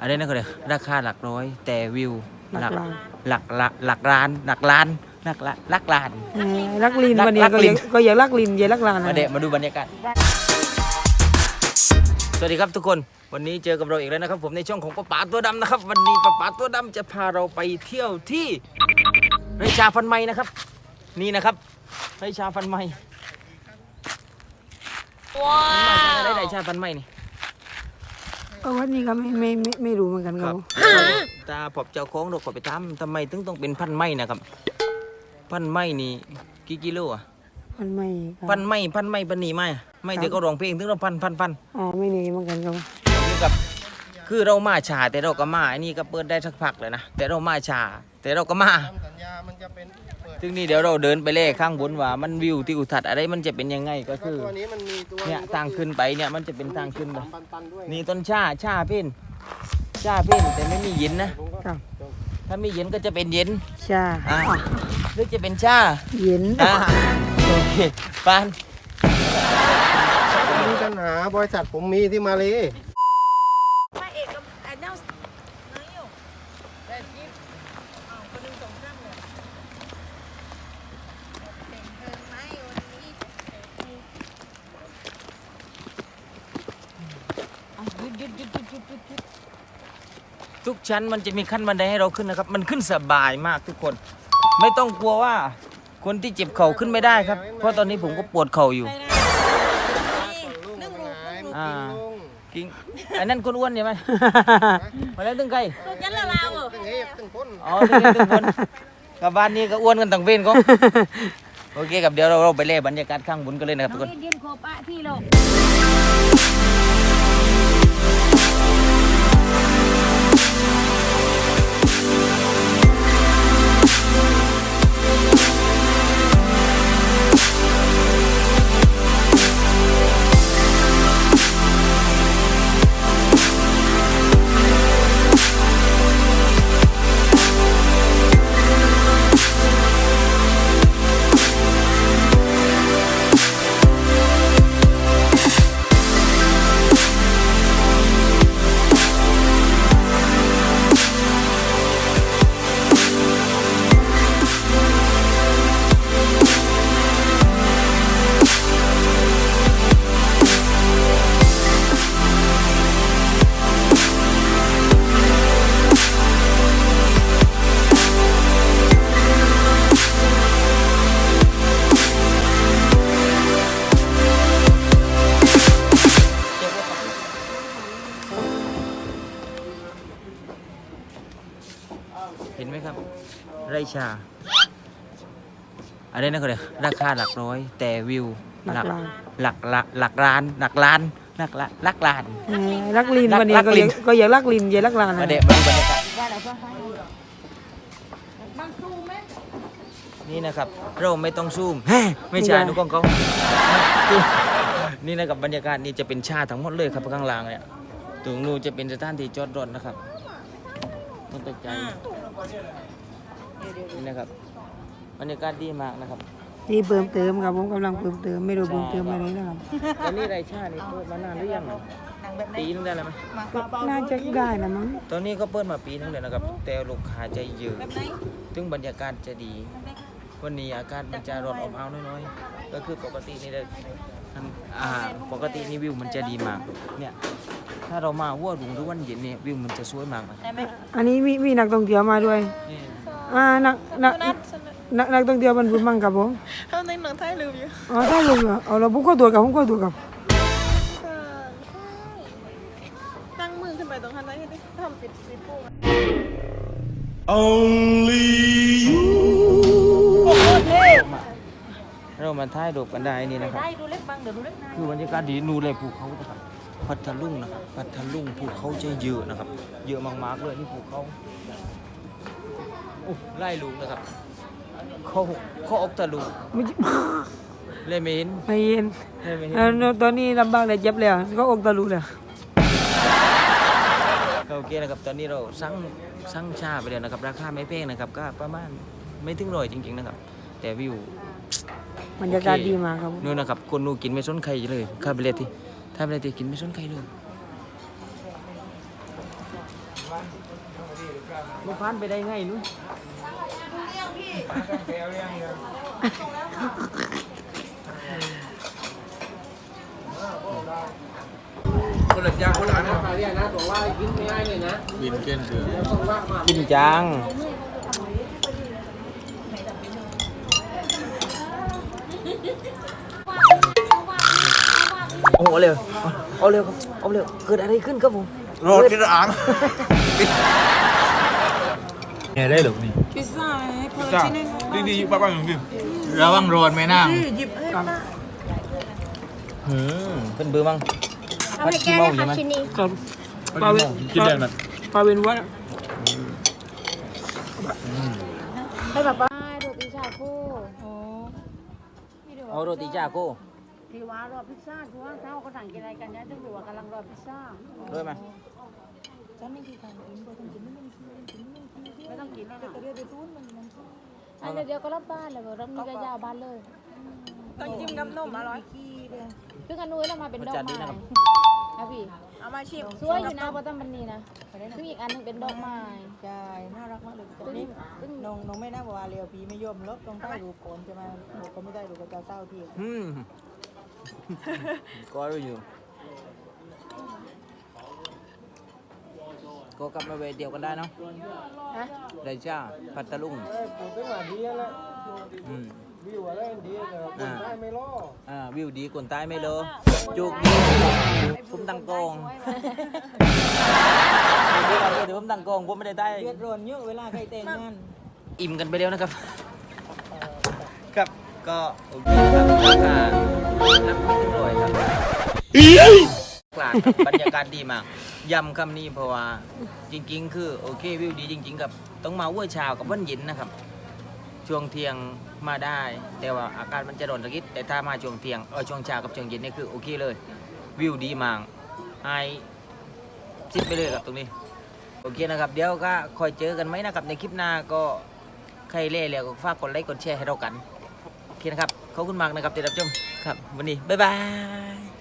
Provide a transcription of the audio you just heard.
อะไรนะเขาเรียกราคาหลักร้อย แต่วิวหลักล้าน หลักละหลักล้านหลักล้านหลักละหลักล้าน เออลักลินลักวันนี้ลักก็ลิอนยากก็อยากลักลินอยากลักลานมาเดะมาดูบรรยากาศ สวัสดีครับทุกคน วันนี้เจอกับเราอีกแล้วนะครับ ผมในช่องของป้าป๋าตัวดำนะครับ วันนี้ป้าป๋าตัวดำจะพาเราไปเที่ยวที่ไรชาฟันไม้นะครับ นี่นะครับไรชาฟันไม้ว้าวได้ไรชาฟันไม้นี่ ก็วันนี้ก็ไม่ไม่ไม่ไม่รู้เหมือนกันคครัรับบ ตาผมเจ้าของเราก็ไปทำทำไมถึงต้องเป็นพันไม้นะครับ พันไม้นี่กี่กิโลอะ มันไม่ครับพันไม้พันไม้ปันนี่ไม้ไม่เดี๋ยวก็ร้องเพลงถึงเราพันพันพันอ่าไม่หนีเหมือนกันครับนี่กับคือเรามาช้าแต่เราก็มาไอ้นี่ก็เปิดได้สักพักเลยนะแต่เรามาช้าแต่เราก็มา สัญญามันจะเป็นเปิด ซึ่งนี่เดี๋ยวเราเดินไปเลขข้างบนว่ามันวิวที่อุทัศน์อะไรมันจะเป็นยังไงก็คือ ตัวนี้มันมีตัวเนี่ยทางขึ้นไปเนี่ยมันจะเป็นทางขึ้นไปสามปันปันด้วยนี่ต้นชาชาเพ้นชาเพ้นแต่ไม่มีเย็นนะ ผมก็ครับ ถ้ามีเย็นก็จะเป็นเย็นชาอ่าหรือจะเป็นชาเย็นอะโอเคปานมีปัญหาบริษัทผมมีที่มาเลยพระเอกกับไอ้เน่าน้อยอยู่แต่จิ๊บอ้าวคนหนึ่งสองข้างเลยแต่งเพลิงไหมวันนี้อ้าวหยุดหยุดหยุดหยุดหยุดหยุดหยุด ทุกชั้นมันจะมีขั้นบันไดให้เราขึ้นนะครับ มันขึ้นสบายมากทุกคน ไม่ต้องกลัวว่าคนที่เจ็บเข่าขึ้นไม่ได้ครับ เพราะตอนนี้ผมก็ปวดเข่าอยู่ใช่นะนี่นึ่งรูปนึ่งรูปอ่าลุงกิ้งอันนั้นคนอ้วนใช่ไหมมาแล้วตึงไก่ตัวยันละลาวเหรอตึงเฮ้ตึงพ้นอ๋อตึงไก่ตึงคนกับบ้านนี้ก็อ้วนกันต่างเวนก็โอเคครับเดี๋ยวเราเราไปเล่บรรยากาศข้างบนกันเลยนะครับทุกคน เอ็นเดียนโคปะที่โลกเห็นไหมครับ ไรชาอะไรนะเขาเรียกราคาหลักร้อย แต่วิวหลักล้านหลักละหลักล้านหลักล้านหลักละหลักล้าน เออลักลินลักวันนี้ลักก็ลิอยานกก็อยากลักลินอยากลักลานมาเดะมาดูบรรยากาศว่าเราก็ให้บางซูไหมนี่นะครับเราไม่ต้องซูม ไม่ใช่นุกของเขานี่นะครับบรรยากาศนี่จะเป็นชาทั้งหมดเลยครับข้างล่างเนี่ยตรงนู้นจะเป็นสถานที่จอดรถนะครับต้องตกใจ นี่นะครับบรรยากาศดีมากนะครับนี่เพิ่มเติมครับผมกำลังเพิ่มเติมไม่รู้เพิ่มเติมอะไรนะครับตอนนี้ไรชานี่เปิดมานานหรือยังหนังแบบไหนปีนึงได้แล้วไหมก็น่าจะได้นะมั้งตอนนี้ก็เปิดมาปีนึงเลยนะครับ แต่ลูกค้าจะเยอะแบบไหนถึงบรรยากาศจะดี วันนี้อากาศมันจะร้อนอบอ้าวน้อยๆก็คือปกตินี่เลยอ่าปกตินี่วิวมันจะดีมากเนี่ย ถ้าเรามาวัวหลุงหรือวันเย็นเนี่ยวิวมันจะสวยมากนะได้ไหมอันนี้มีมีนักท่องเที่ยวมาด้วย นี่อ่านักนักนักนักท่องเที่ยวมันพูดมั่งครับผมเขาในหนังไทยลืมอยู่อ๋อได้เลยเหรอเอาเราผมก็ตัวจกับผมก็ตัวจกับตั้งมือขึ้นไปตรงข้างในให้ดิทำปิดปิดโป้งเรามาถ่ายรูปกันได้นี่นะครับได้ดูเล็กบังเดี๋ยวดูเล็กนายคือบรรยากาศดีนูนเลยภูเขานะครับ พัทลุงนะครับพัทลุงภูเขาจะเยอะนะครับ เยอะมากๆเลยนี่ภูเขาโอ้ไล่ลุงนะครับเขาเขาออกทะลุไม่ใช่เลยไม่เห็นไม่เย็นเลยไม่เห็นเออตอนนี้ลำบากเลยเจ็บแล้วก็อกตะลุแล้วก็โอเคนะครับตอนนี้เราสั่งสั่งชาไปแล้วนะครับ ราคาไม่แพงนะครับ ก็ประมาณไม่ถึงร้อยจริงๆนะครับ แต่วิวบรรยากาศดีมากครับผมนู่นนะครับคนนู่นกินไม่สนใครเลยค่าไปเลยที่ ถ้าไปเลยที่กินไม่สนใครเลยมันพันไปได้ไงนู้นคนละยางคนละอันนะบินเก้นเดือกินจัง โอ้โหเร็วเอาเร็วครับเอาเร็วเกิดอะไรขึ้นครับผมโรดที่อ่างไงได้หรือนี่พิซซ่าให้พอจ้าชิ้นนึงดีดีป้าป้าอย่างนี้ระวังโรดไหมนั่งหยิบให้ป้าหืมเป็นเบอร์มั้งเอาให้แกเลยค่ะชิ้นนี้ครับปลาเวนกินแดงนั่นปลาเวนวัดให้แบบว่าโรตีชาโก้เอาโรตีจ้าโก้ ที่ว่ารอพิซซ่าที่ว่าเขาก็สั่งกินอะไรกันเนี่ยต้องดูว่ากำลังรอพิซซ่าด้วยไหม ไม่ต้องกินแล้วนะ อันเดียวก็รับบ้านเลยรับนี้ก็ยาวบ้านเลยต้องจิ้มน้ำนมอร่อยซึ่งอันนู้นเรามาเป็นดอกไม้นะพี่เอามาชิมสวยอยู่นะเพราะตั้งบันนี้นะซึ่งอีกอันนึงเป็นดอกไม้ใช่น่ารักมากเลยซึ่งนี่ซึ่งน้องน้องไม่น่าบอกว่าเรียวพีไม่ยอมลบต้องใต้รูปก่อนใช่ไหมหนูก็ไม่ได้รูปก็จะเศร้าทีอืม ก็รู้อยู่ก็กลับมาเวทเดียวกันได้เนาะฮะไรจ้าพัทลุงเอ้ยปลูกตั้งหลายดีแล้วแหละอืมวิวอะไรดีแต่คนได้ไม่รออ่าวิวดีคนใต้ไม่เลอจุกดีผมตั้งกองเดี๋ยวเดี๋ยวผมตั้งกองผมไม่ได้ได้เดือดร้อนเยอะเวลาใครแต่งงาน อิ่มกันไปแล้วนะครับ ครับก็โอเคครับราคา นับไม่ถึงร้อยครับกลาดครับบรรยากาศดีมากย้ำคำนี้เพราะว่าจริง ๆ คือโอเควิวดีจริง ๆ กับต้องมาวัวเช้ากับวันเย็นนะครับ ช่วงเที่ยงมาได้ แต่ว่าอากาศมันจะร้อนสักนิดแต่ถ้ามาช่วงเที่ยงเออช่วงเช้ากับช่วงเย็นนี่คือโอเคเลย วิวดีมากไอซิดไปเลยครับตรงนี้โอเคนะครับเดี๋ยวก็คอยเจอกันไหมนะครับในคลิปหน้าก็ใครเล่แล้วก็ฝากกดไลค์กดแชร์ให้เรากันโอเคนะครับขอบคุณมากนะครับที่รับชม ครับ วันนี้ บ๊ายบาย